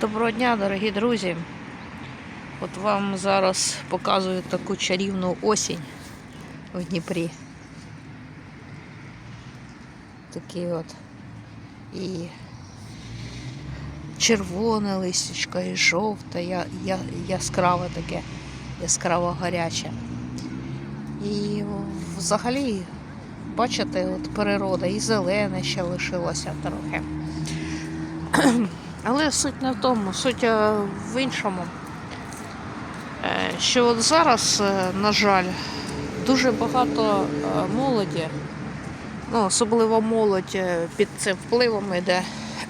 Доброго дня, дорогі друзі. От вам зараз показую таку чарівну осінь в Дніпрі. Такі от і червоне листячко, і жовте, я, я, яскраве таке, яскраво гаряче. І взагалі, бачите, от природа і зелене ще лишилося трохи. Але суть не в тому, суть е, в іншому. Е, Що от зараз, е, на жаль, дуже багато молоді, ну, особливо молодь під цим впливом йде.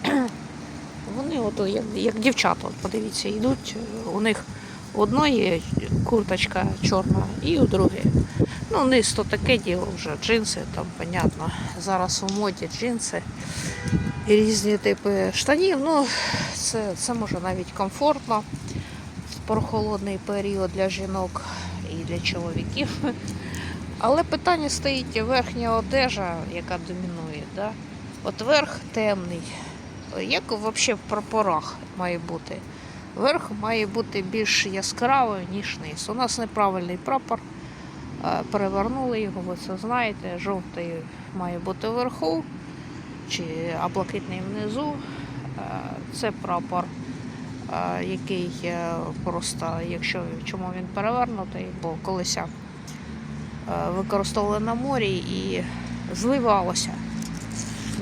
Вони, от, як, як дівчата, подивіться, йдуть, у них одної курточка чорна і у другої. Ну, низ то таке діло вже, джинси, там, понятно. Зараз у моді джинси і різні типи штанів. Ну, це, це може навіть комфортно прохолодний період для жінок і для чоловіків. Але питання стоїть верхня одежа, яка домінує. Да? От верх темний. Як взагалі в прапорах має бути? Верх має бути більш яскравий, ніж низ. У нас неправильний прапор. Е, Перевернули його, ви це знаєте. Жовтий має бути вверху, чи а блакитний внизу. Е, Це прапор, е, який просто, якщо чому він перевернутий, бо колись е, використовували на морі і зливалося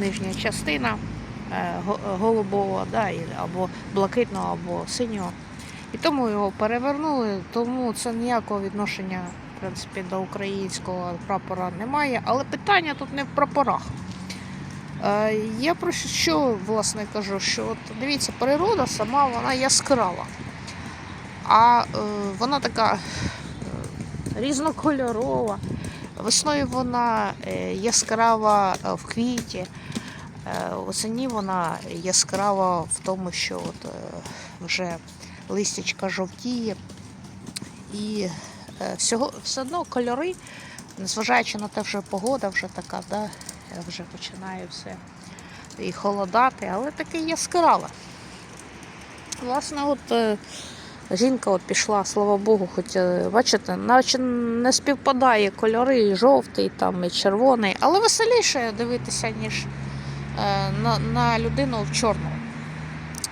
нижня частина голубого, да, або блакитного, або синього. І тому його перевернули, тому це ніякого відношення принципі, до українського прапора немає. Але питання тут не в прапорах. Е, Я про що власне кажу, що от дивіться, природа сама вона яскрава. А е, вона така е, різнокольорова. Весною вона е, яскрава е, в квіті, е, осені вона яскрава в тому, що от, е, вже листячка жовтіє. І всього, все одно кольори, незважаючи на те, що погода вже така, да, е, вже починає все і холодати, але таке яскраве. Власне, от е, жінка от пішла, слава Богу, хоч е, бачите, наче не співпадає кольори, і жовтий там, і червоний, але веселіше дивитися, ніж е, на, на людину в чорному.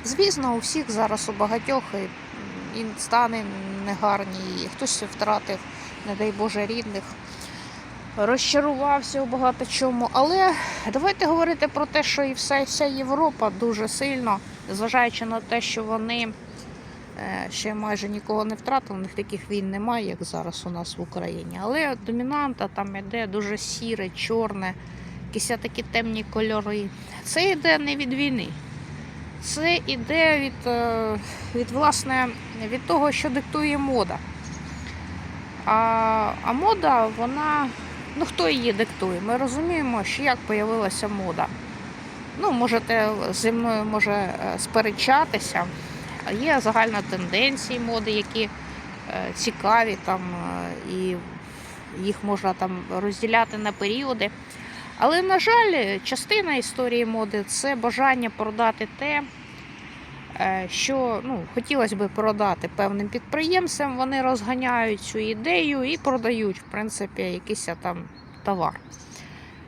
Звісно, у всіх зараз у багатьох і стани негарні, і хтось втратив, не дай Боже, рідних, розчарувався у багато чому. Але давайте говорити про те, що і вся, вся Європа дуже сильно, зважаючи на те, що вони е, ще майже нікого не втратили, у них таких війн немає, як зараз у нас в Україні. Але домінанта там іде дуже сіре, чорне, якісь такі темні кольори. Це йде не від війни. Це іде від, е, від, власне, від того, що диктує мода. А, а мода, вона. Ну, хто її диктує? Ми розуміємо, що як появилася мода. Ну, можете зі мною може е, сперечатися. Є загальна тенденції моди, які е, цікаві там, і їх можна там розділяти на періоди. Але, на жаль, частина історії моди це бажання продати те, е, що ну, хотілося б продати певним підприємцям. Вони розганяють цю ідею і продають, в принципі, якийсь там товар.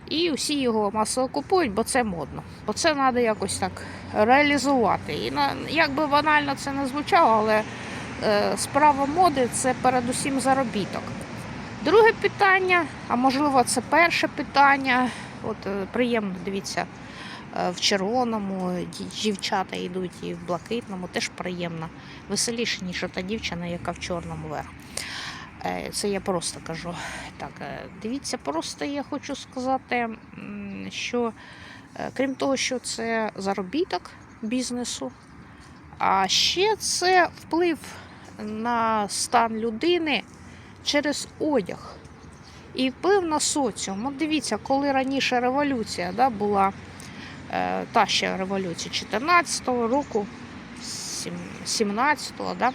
І всі його масово купують, бо це модно. Бо це треба якось так реалізувати. І як би банально це не звучало, але е, справа моди це передусім заробіток. Друге питання, а можливо, це перше питання. От е, приємно, дивіться, е, в червоному дівчата йдуть і в блакитному, теж приємно. Веселіше, ніж та дівчина, яка в чорному верх. Е, Це я просто кажу. Так, дивіться, просто я хочу сказати, що крім того, що це заробіток бізнесу, а ще це вплив на стан людини через одяг і вплив на соціум. От дивіться, коли раніше революція да, була, е, та ще революція 14-го року, 17-го, да,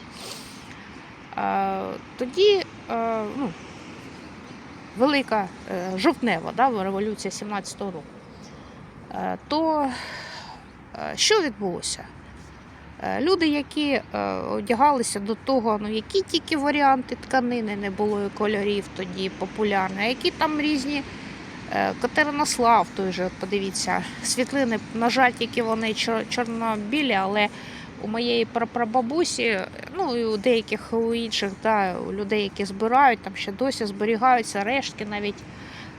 е, тоді е, ну, велика е, жовтнева да, революція 17-го року, е, то е, що відбулося? Е, Люди, які е, одягалися до того, ну які тільки варіанти тканини не було і кольорів тоді популярні, а які там різні е, Катеринослав той же, подивіться, світлини, на жаль, тільки вони чор- чорно-білі, але у моєї прапрабабусі, ну і у деяких у інших, да, у людей, які збирають, там ще досі зберігаються рештки навіть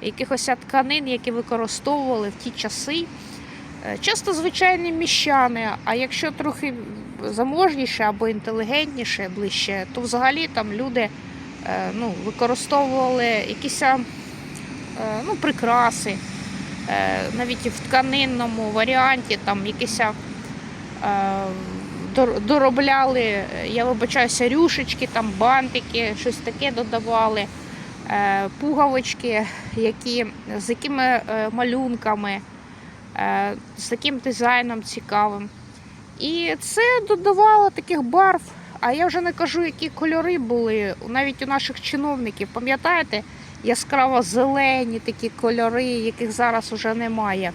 якихось тканин, які використовували в ті часи. Е, Часто звичайні міщани, а якщо трохи заможніше або інтелігентніше ближче, то взагалі там люди е, ну, використовували якісь е, ну, прикраси, навіть в тканинному варіанті, там якісь доробляли, я вибачаюся, рюшечки, там бантики, щось таке додавали, пуговички, які, з якими малюнками з таким дизайном цікавим. І це додавало таких барв. А я вже не кажу, які кольори були навіть у наших чиновників. Пам'ятаєте, яскраво зелені такі кольори, яких зараз вже немає.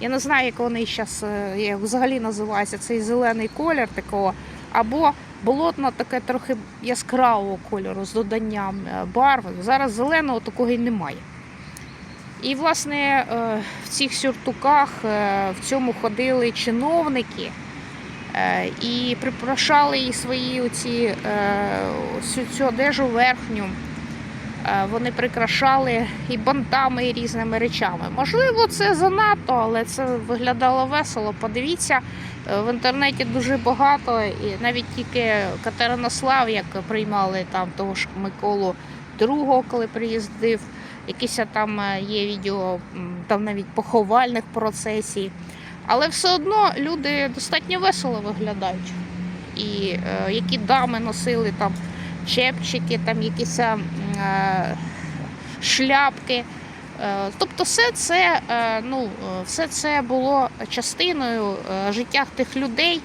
Я не знаю, як вони зараз як взагалі називаються цей зелений колір такого, або болотно таке трохи яскравого кольору з доданням е, барв. Зараз зеленого такого і немає. І, власне, е, в цих сюртуках е, в цьому ходили чиновники е, і припрошали і свої оці, цю одежу верхню. Вони прикрашали і бантами, і різними речами. Можливо, це занадто, але це виглядало весело. Подивіться, в інтернеті дуже багато, і навіть тільки Катеринослав, як приймали там того ж Миколу II, коли приїздив. Якісь там е, є відео, там навіть поховальних процесій. Але все одно люди достатньо весело виглядають. І е, які дами носили там чепчики, там якісь е, шляпки. Е, тобто все це, е, ну, е, все це було частиною е, життя тих людей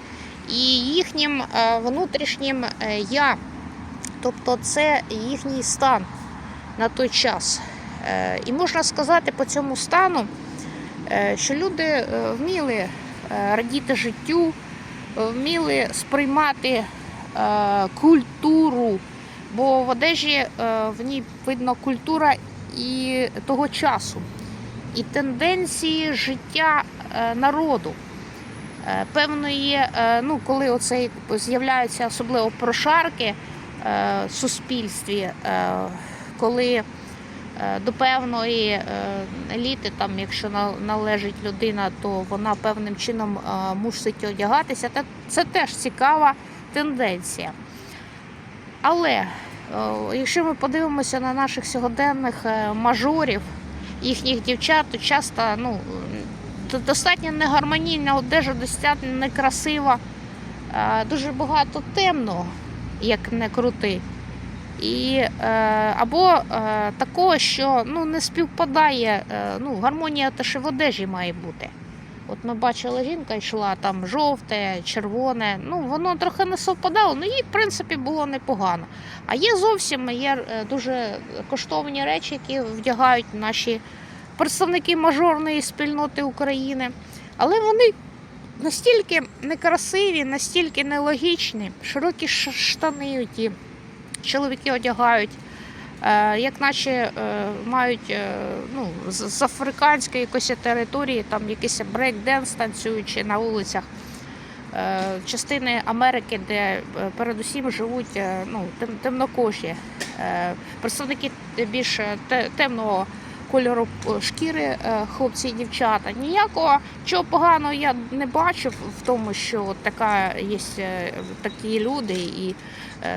і їхнім е, внутрішнім е, я. Тобто це їхній стан на той час. Е, І можна сказати по цьому стану, е, що люди е, вміли радіти життю, вміли сприймати культуру, бо в одежі в ній видно культура і того часу, і тенденції життя народу. Певної, ну, коли оцей з'являються особливо прошарки в суспільстві, коли до певної е, еліти, там, якщо належить людина, то вона певним чином е, мусить одягатися. Це теж цікава тенденція. Але е, якщо ми подивимося на наших сьогоденних е, мажорів, їхніх дівчат, то часто ну, достатньо негармонійна одежа, достатньо некрасива, е, дуже багато темного, як не крути. І, е, або е, такого, що ну, не співпадає, е, ну, гармонія теж в одежі має бути. От ми бачили, жінка йшла там жовте, червоне, ну воно трохи не совпадало, ну їй, в принципі, було непогано. А є зовсім є дуже коштовні речі, які вдягають наші представники мажорної спільноти України. Але вони настільки некрасиві, настільки нелогічні, широкі штани ті чоловіки одягають. е, Як наче е, мають е, ну, з африканської якоїсь території, там якийсь брейк-денс танцюючи на вулицях частини Америки, де передусім живуть ну, темнокожі, представники більш темного кольору е, шкіри е, хлопці і дівчата. Ніякого чого поганого я не бачив в тому, що така є е, такі люди і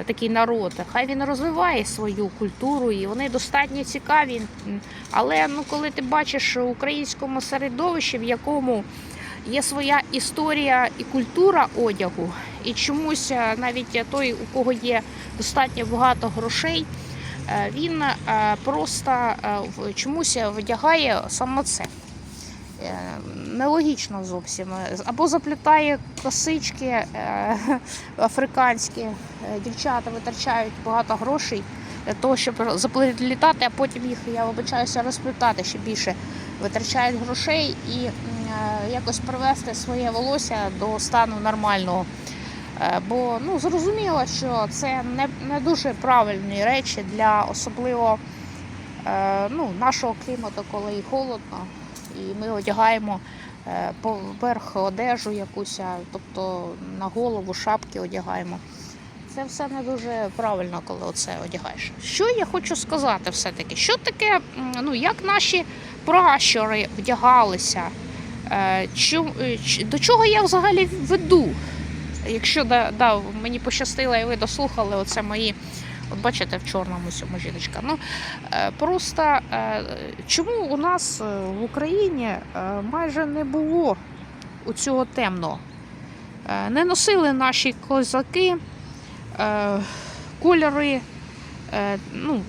такий народ. Хай він розвиває свою культуру, і вони достатньо цікаві. Але ну, коли ти бачиш в українському середовищі, в якому є своя історія і культура одягу, і чомусь навіть той, у кого є достатньо багато грошей, він е, просто е, чомусь вдягає саме це. Е, Нелогічно зовсім. Або заплітає косички е, африканські. Е, Дівчата витрачають багато грошей для того, щоб заплітати, а потім їх, я вибачаюся, розплітати ще більше. Витрачають грошей і е, якось привести своє волосся до стану нормального. Е, Бо ну, зрозуміло, що це не, не дуже правильні речі для особливо е, ну, нашого клімату, коли і холодно, і ми одягаємо е, поверх одежу якусь, тобто на голову шапки одягаємо. Це все не дуже правильно, коли оце одягаєш. Що я хочу сказати все-таки? Що таке, ну як наші пращури вдягалися? Е, чу- е, до чого я взагалі веду? Якщо да, да, мені пощастило і ви дослухали оце мої, от бачите, в чорному цьому жіночка. Ну, е, просто е, чому у нас е, в Україні майже не було у цього темного? Не носили наші козаки кольори ну,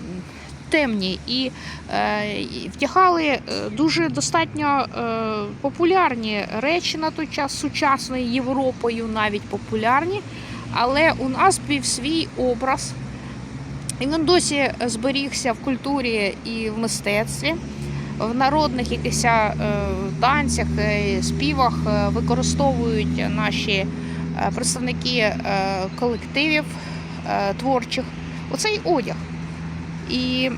темні і, е, і вдягали е, дуже достатньо е, популярні речі на той час сучасною Європою, навіть популярні. Але у нас був свій образ, і він досі зберігся в культурі і в мистецтві. В народних якихось танцях, співах використовують наші представники колективів творчих оцей одяг. І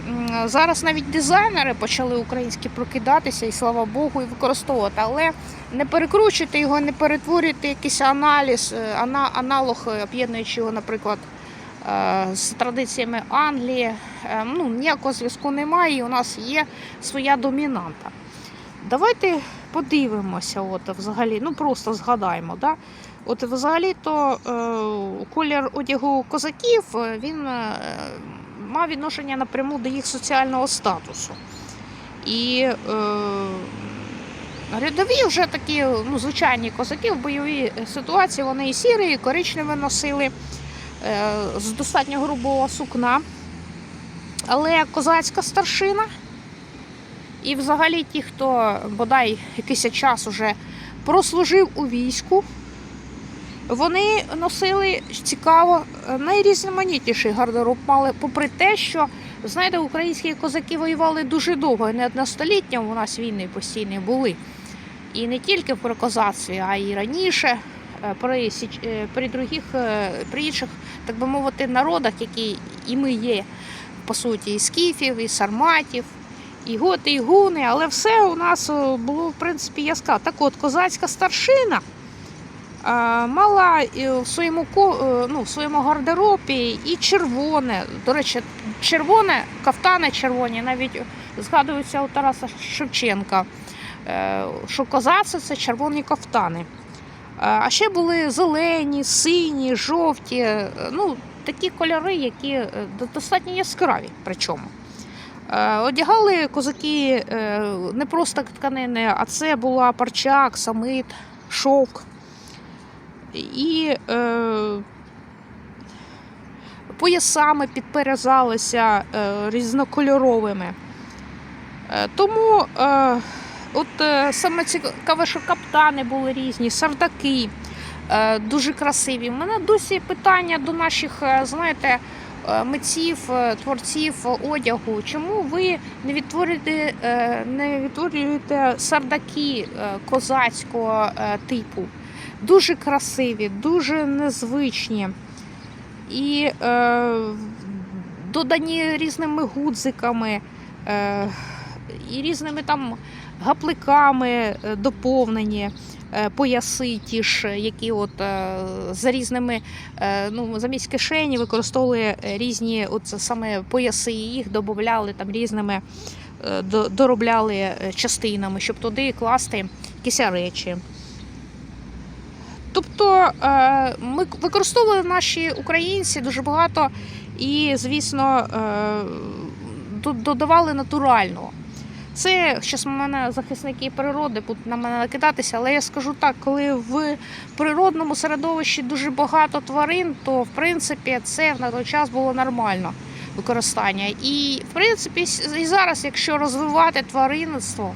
зараз навіть дизайнери почали українські прокидатися, і слава Богу, і використовувати. Але не перекручуйте його, не перетворюйте якийсь аналіз, е, аналог, е, об'єднуючи його, наприклад, е, з традиціями Англії. Ну, ніякого зв'язку немає, і у нас є своя домінанта. Давайте подивимося, от взагалі, ну просто згадаємо. Да? От взагалі-то колір одягу козаків він мав відношення напряму до їх соціального статусу. І е, рядові вже такі ну, звичайні козаки в бойовій ситуації вони і сірі, і коричневі носили е, з достатньо грубого сукна. Але козацька старшина і взагалі ті, хто бодай якийсь час уже прослужив у війську, вони носили цікаво найрізноманітніший гардероб мали, попри те, що знаєте, українські козаки воювали дуже довго, і не одне століття у нас війни постійні були. І не тільки при козацтві, а й раніше, е, при, е, при других, е, при інших, так би мовити, народах, які і ми є, по суті, і скіфів, і сарматів, і готи, і гуни, але все у нас е, було, в принципі, яскраво. Так от, козацька старшина е, мала е, в своєму, е, ну, своєму гардеробі і червоне. До речі, червоне, кафтани червоні, навіть згадуються у Тараса Шевченка, е, що козаци це червоні кафтани. А ще були зелені, сині, жовті, ну, такі кольори, які достатньо яскраві. Причому. Одягали козаки не просто тканини, а це була парчак, самит, шовк. І е, поясами підперезалися е, різнокольоровими. Е, тому е, от е, саме цікаве, що каптани були різні, сардаки е, дуже красиві. У мене досі питання до наших, е, знаєте, е, митців, е, творців одягу. Чому ви не відтворюєте, не відтворюєте сардаки козацького типу? Дуже красиві, дуже незвичні. І е, додані різними гудзиками е, і різними там гапликами е, доповнені е, пояси, ті ж, які от е, за різними, ну, замість кишені використовували різні от саме пояси, і їх додавали там різними, доробляли частинами, щоб туди класти якісь речі. Тобто е, ми використовували наші українці дуже багато і, звісно, е, додавали натурального. Це зараз мене захисники природи будуть на мене накидатися, але я скажу так, коли в природному середовищі дуже багато тварин, то в принципі це на той час було нормально використання. І в принципі і зараз, якщо розвивати тваринництво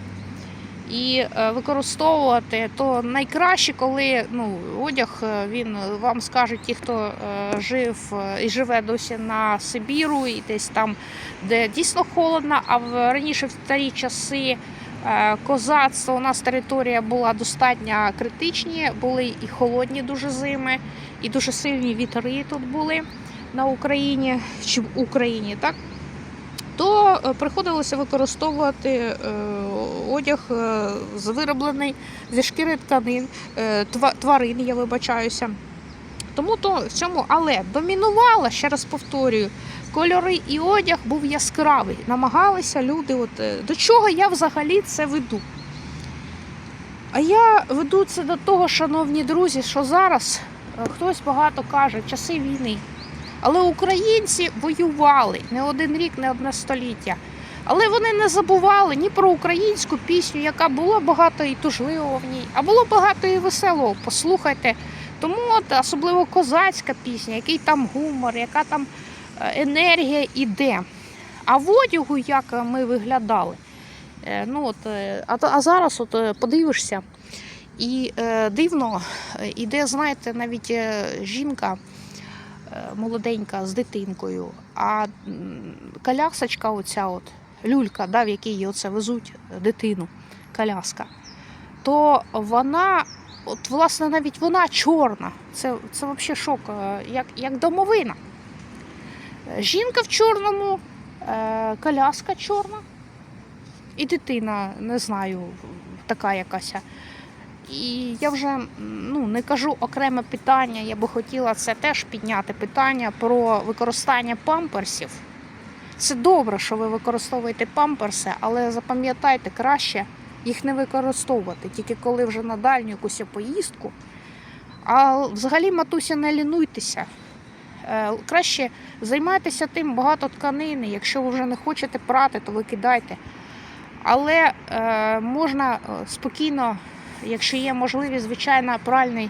і е, використовувати, то найкраще, коли ну, одяг е, він вам скажуть ті, хто е, жив е, і живе досі на Сибіру, і десь там, де дійсно холодно, а в раніше в старі часи Е, Козацтво у нас територія була достатньо критичні, були і холодні дуже зими, і дуже сильні вітри тут були на Україні чи в Україні, так? Е, приходилося використовувати е, одяг е, з вироблений зі шкіри тканин, тварин, я вибачаюся. Тому то в цьому, але домінувала, ще раз повторюю, кольори і одяг був яскравий. Намагалися люди, от до чого я взагалі це веду. А я веду це до того, шановні друзі, що зараз хтось багато каже, часи війни. Але українці воювали не один рік, не одне століття. Але вони не забували ні про українську пісню, яка була багато і тужливого в ній, а було багато і веселого. Послухайте. Тому от особливо козацька пісня, який там гумор, яка там е, енергія іде. А в одягу, як ми виглядали. Е, Ну, от, е, а, а зараз от, подивишся, і дивно іде, знаєте, навіть жінка молоденька з дитинкою, а колясочка, оця от, люлька, да, в якій оце везуть дитину, коляска, то вона, от, власне, навіть вона чорна. Це, це взагалі шок, е, як, як домовина. Е, Жінка в чорному, е, коляска чорна. І дитина, не знаю, така якась. І я вже ну, не кажу окреме питання, я би хотіла це теж підняти питання про використання памперсів. Це добре, що ви використовуєте памперси, але запам'ятайте краще їх не використовувати, тільки коли вже на дальню якусь поїздку. А взагалі, матуся, не лінуйтеся. Е, Краще займайтеся тим багато тканини. Якщо ви вже не хочете прати, то викидайте. Але е, можна е, спокійно, якщо є можливість, звичайно, пральний,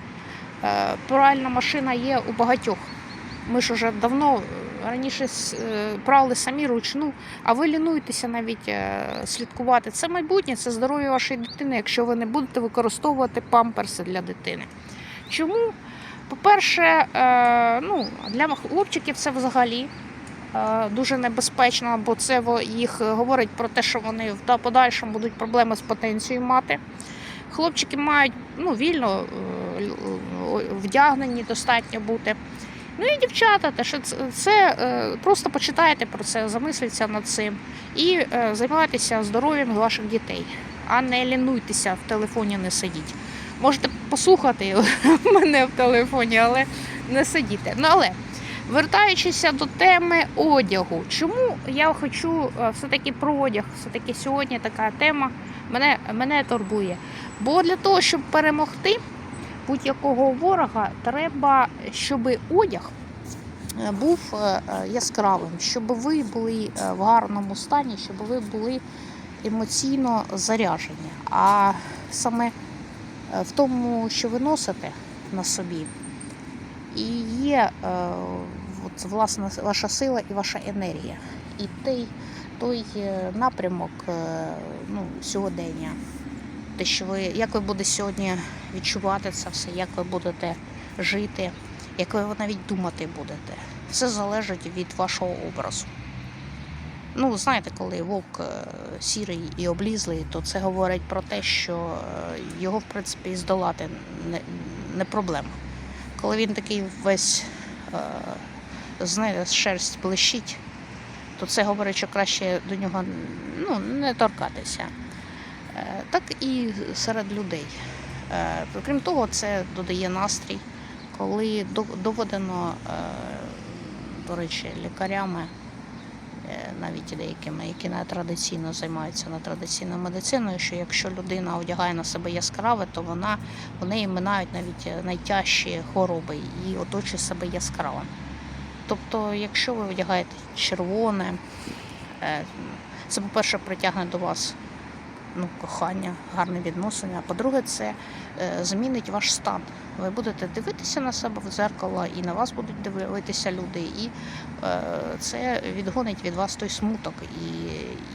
е, пральна машина є у багатьох. Ми ж вже давно е, раніше е, прали самі ручну, а ви лінуєтеся навіть слідкувати. Це майбутнє, це здоров'я вашої дитини, якщо ви не будете використовувати памперси для дитини. Чому? По-перше, ну, для хлопчиків це взагалі дуже небезпечно, бо це їх говорить про те, що вони в подальшому будуть проблеми з потенцією мати. Хлопчики мають ну, вільно е, вдягнені достатньо бути. Ну і дівчата, те, що це, це е, просто почитайте про це, замисліться над цим і е, займайтеся здоров'ям ваших дітей, а не лінуйтеся в телефоні, не сидіть. Можете послухати мене в телефоні, але не сидіти. Ну але вертаючися до теми одягу, чому я хочу е, все-таки про одяг, все-таки сьогодні така тема мене, мене турбує. Бо для того, щоб перемогти будь-якого ворога, треба, щоб одяг е, був е, яскравим, щоб ви були в гарному стані, щоб ви були емоційно заряжені. А саме в тому, що ви носите на собі, і є е, от, власне ваша сила і ваша енергія. І той, той е, напрямок е, ну, сьогодення. Те, що ви, як ви будете сьогодні відчувати це все, як ви будете жити, як ви навіть думати будете. Все залежить від вашого образу. Ну, знаєте, коли вовк е, сірий і облізлий, то це говорить про те, що е, його, в принципі, здолати не, не проблема. Коли він такий весь е, знаєте, шерсть блищить, то це говорить, що краще до нього ну, не торкатися. Е, Так і серед людей. Е, Крім того, це додає настрій, коли доведено, до речі, лікарями, навіть деякими, які не традиційно займаються нетрадиційною медициною, що якщо людина одягає на себе яскраве, то вона неї минають навіть е, найтяжчі хвороби і оточує себе яскравим. Тобто, якщо ви одягаєте червоне, е, це, по-перше, притягне до вас ну, кохання, гарне відносини. А по-друге, це е, змінить ваш стан. Ви будете дивитися на себе в зеркало, і на вас будуть дивитися люди, і е, це відгонить від вас той смуток. І,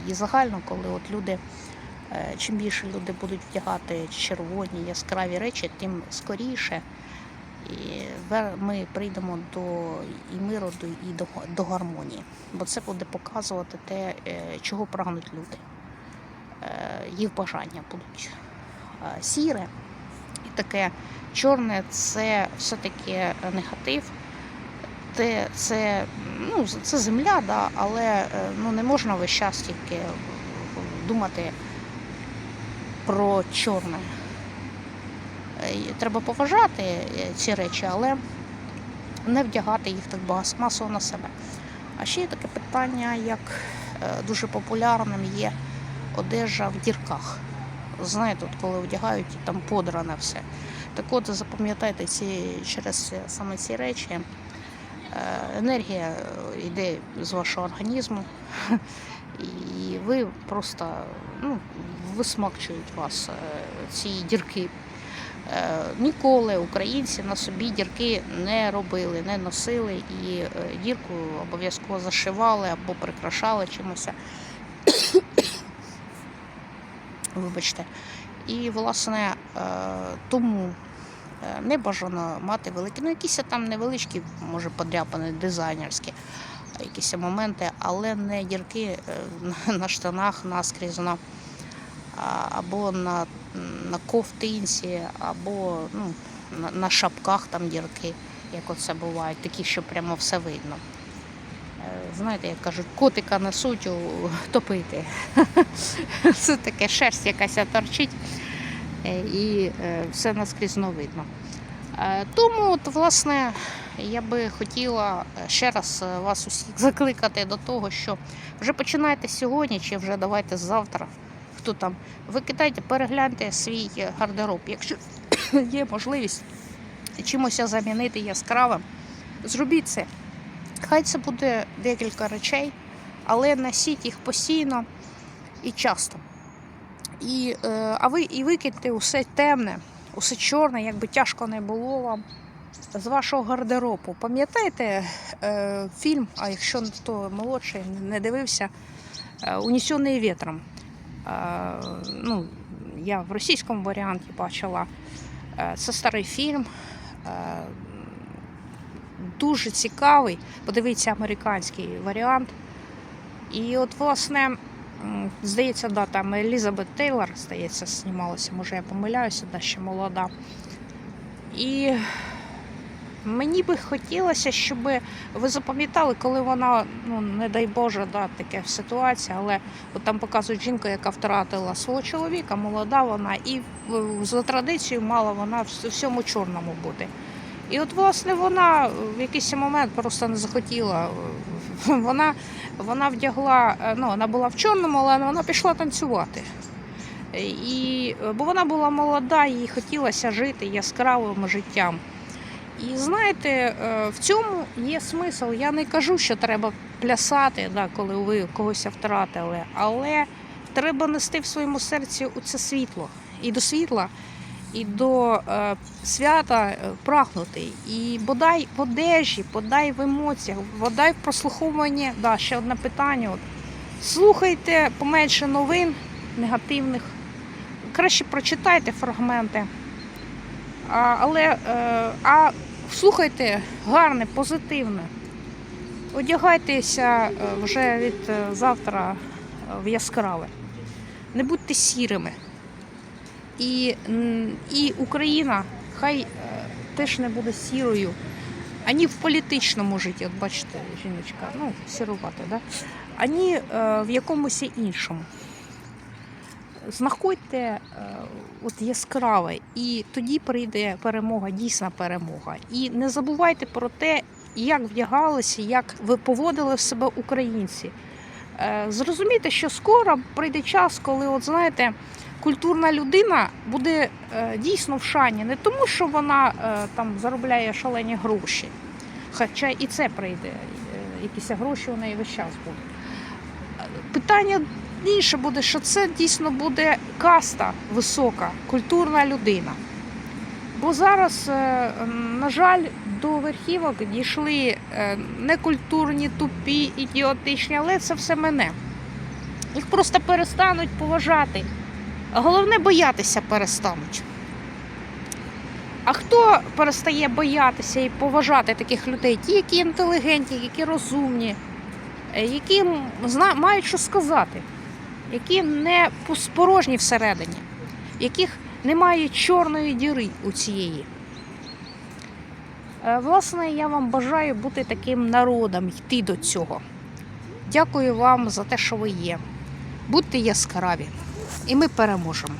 і загально, коли от люди, е, чим більше люди будуть вдягати червоні, яскраві речі, тим скоріше. І ми прийдемо до і миру, до, і до, до гармонії. Бо це буде показувати те, е, чого прагнуть люди. їх бажання будуть е, сіре. Таке чорне це все-таки негатив. Те, це, ну, це земля, да, але е, ну, не можна весь час тільки думати про чорне. Е, Треба поважати е, ці речі, але не вдягати їх так багато масово на себе. А ще є таке питання, як дуже популярним є одежа в дірках. Знаєте, от коли вдягають і там подране все. Так от запам'ятайте ці через саме ці речі. е, Енергія е, йде з вашого організму, і ви просто ну, висмакчують вас е, ці дірки. Ніколи українці на собі дірки не робили, не носили і дірку обов'язково зашивали або прикрашали чимось. Вибачте. І, власне, е, тому е, не бажано мати великі, ну якісь там невеличкі, може, подряпані дизайнерські якісь моменти, але не дірки е, на- на штанах наскрізь на, або на, на ковтинці, або ну, на, на шапках там дірки, як оце буває, такі, що прямо все видно. Знаєте, як кажуть, котика несуть у топити. Це таке шерсть якась торчить е, і е, все наскрізно видно. Е, Тому, от, власне, я би хотіла ще раз вас усіх закликати до того, що вже починайте сьогодні, чи вже давайте завтра. Хто там, ви кидайте, перегляньте свій гардероб. Якщо є можливість чимось замінити яскравим, зробіть це. Хай це буде декілька речей, але носіть їх постійно і часто. І, е, а ви і викиньте усе темне, усе чорне, як би тяжко не було вам з вашого гардеробу. Пам'ятаєте е, фільм, а якщо хто молодший не дивився, е, Унесений вітром. Е, ну, я в російському варіанті бачила. Е, це старий фільм. Е, дуже цікавий. Подивіться американський варіант. І от, власне, здається, да, там Елізабет Тейлор, здається, знімалася, може я помиляюся, да, ще молода. І мені би хотілося, щоб ви запам'ятали, коли вона, ну не дай Боже, да, таке ситуація, але от там показують жінку, яка втратила свого чоловіка, молода вона, і за традицією мала вона в всьому чорному бути. І от, власне, вона в якийсь момент просто не захотіла. Вона, вона вдягла, е, ну, вона була в чорному, але вона пішла танцювати. І, бо вона була молода, їй хотілося жити яскравим життям. І знаєте, е, в цьому є смисл. Я не кажу, що треба плясати, да, коли ви когось втратили, але треба нести в своєму серці це світло. І до світла, і до е, свята е, прагнути. І бодай в одежі, бодай в емоціях, бодай в прослуховуванні. Да, ще одне питання. От. Слухайте поменше новин негативних. Краще прочитайте фрагменти. А, але е, а слухайте гарне, позитивне. Одягайтеся вже від завтра в яскраве. Не будьте сірими. І, і Україна хай е, теж не буде сірою. Ані в політичному житті, от бачите, жіночка, ну, сірувати, да? ані е, в якомусь іншому. Знаходьте е, от яскраве, і тоді прийде перемога, дійсна перемога. І не забувайте про те, як вдягалися, як ви поводили себе українці. Зрозумійте, що скоро прийде час, коли, от знаєте, культурна людина буде е, дійсно в шані, не тому, що вона е, там заробляє шалені гроші, хоча і це прийде, е, якісь гроші у неї весь час будуть. Питання інше буде, що це дійсно буде каста висока, культурна людина. Бо зараз, на жаль, до верхівок дійшли некультурні, тупі, ідіотичні, але це все мене. Їх просто перестануть поважати. Головне боятися перестануть. А хто перестає боятися і поважати таких людей? Ті, які інтелігентні, які розумні, е, які мають що сказати. які не пус- порожні всередині, яких немає чорної діри у цієї. Е, Власне, я вам бажаю бути таким народом, йти до цього. Дякую вам за те, що ви є. Будьте яскраві, і ми переможемо.